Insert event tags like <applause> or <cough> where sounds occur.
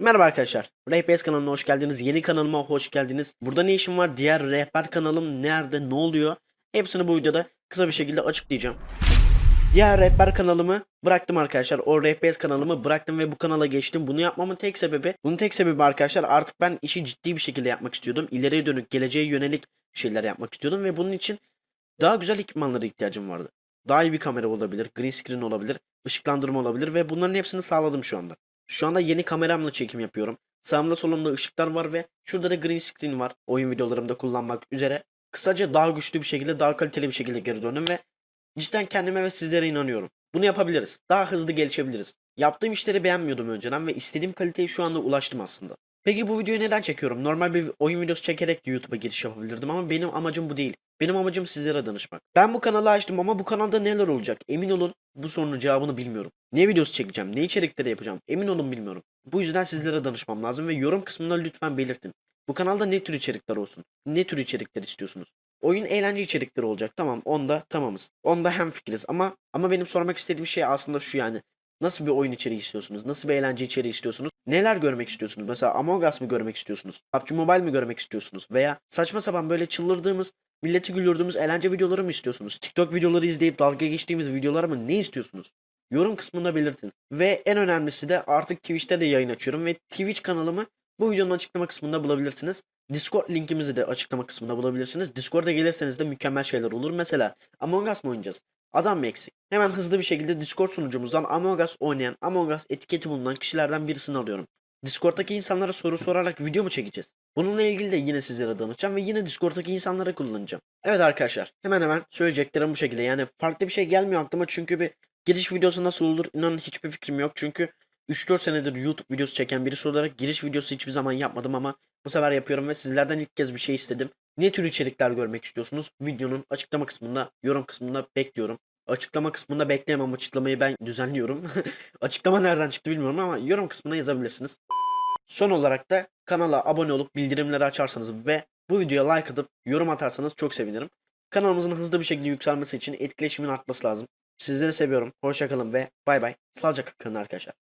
Merhaba arkadaşlar. RPS kanalına hoş geldiniz. Yeni kanalıma hoş geldiniz. Burada ne işim var? Diğer rehber kanalım nerede? Ne oluyor? Hepsini bu videoda kısa bir şekilde açıklayacağım. Diğer rehber kanalımı bıraktım arkadaşlar. O RPS kanalımı bıraktım ve bu kanala geçtim. Bunu yapmamın tek sebebi, bunun tek sebebi arkadaşlar artık ben işi ciddi bir şekilde yapmak istiyordum. İleriye dönük, geleceğe yönelik şeyler yapmak istiyordum ve bunun için daha güzel ekipmanlara ihtiyacım vardı. Daha iyi bir kamera olabilir, green screen olabilir, ışıklandırma olabilir ve bunların hepsini sağladım şu anda. Şu anda yeni kameramla çekim yapıyorum. Sağımda solumda ışıklar var ve şurada da green screen var. Oyun videolarımda kullanmak üzere. Kısaca daha güçlü bir şekilde, daha kaliteli bir şekilde geri döndüm ve cidden kendime ve sizlere inanıyorum. Bunu yapabiliriz. Daha hızlı gelişebiliriz. Yaptığım işleri beğenmiyordum önceden ve istediğim kaliteye şu anda ulaştım aslında. Peki bu videoyu neden çekiyorum? Normal bir oyun videosu çekerek de YouTube'a giriş yapabilirdim ama benim amacım bu değil. Benim amacım sizlere danışmak. Ben bu kanalı açtım ama bu kanalda neler olacak? Emin olun bu sorunun cevabını bilmiyorum. Ne videosu çekeceğim, ne içerikleri yapacağım emin olun bilmiyorum. Bu yüzden sizlere danışmam lazım ve yorum kısmına lütfen belirtin. Bu kanalda ne tür içerikler olsun? Ne tür içerikler istiyorsunuz? Oyun eğlence içerikleri olacak. Tamam onda tamamız. Onda hem fikiriz ama ama benim sormak istediğim şey aslında şu yani. Nasıl bir oyun içeriği istiyorsunuz? Nasıl bir eğlence içeriği istiyorsunuz? Neler görmek istiyorsunuz? Mesela Among Us mı görmek istiyorsunuz? PUBG Mobile mi görmek istiyorsunuz? Veya saçma sapan böyle çıldırdığımız, milleti güldürdüğümüz eğlence videoları mı istiyorsunuz? TikTok videoları izleyip dalga geçtiğimiz videoları mı ne istiyorsunuz? Yorum kısmında belirtin. Ve en önemlisi de artık Twitch'te de yayın açıyorum ve Twitch kanalımı bu videonun açıklama kısmında bulabilirsiniz. Discord linkimizi de açıklama kısmında bulabilirsiniz. Discord'a gelirseniz de mükemmel şeyler olur. Mesela Among Us mı oynayacağız? Adam mı eksik? Hemen hızlı bir şekilde Discord sunucumuzdan Among Us oynayan, Among Us etiketi bulunan kişilerden birisini alıyorum. Discord'daki insanlara soru sorarak video mu çekeceğiz? Bununla ilgili de yine sizlere danışacağım ve yine Discord'daki insanlara kullanacağım. Evet arkadaşlar hemen hemen söyleyeceklerim bu şekilde. Yani farklı bir şey gelmiyor aklıma çünkü bir giriş videosu nasıl olur inanın hiçbir fikrim yok. Çünkü 3-4 senedir YouTube videosu çeken birisi olarak giriş videosu hiçbir zaman yapmadım ama bu sefer yapıyorum ve sizlerden ilk kez bir şey istedim. Ne tür içerikler görmek istiyorsunuz? Videonun açıklama kısmında, yorum kısmında bekliyorum. Açıklama kısmında bekleyemem açıklamayı ben düzenliyorum. <laughs> açıklama nereden çıktı bilmiyorum ama yorum kısmına yazabilirsiniz. Son olarak da kanala abone olup bildirimleri açarsanız ve bu videoya like atıp yorum atarsanız çok sevinirim. Kanalımızın hızlı bir şekilde yükselmesi için etkileşimin artması lazım. Sizleri seviyorum. Hoşçakalın ve bay bay. Sağlıcakla kalın arkadaşlar.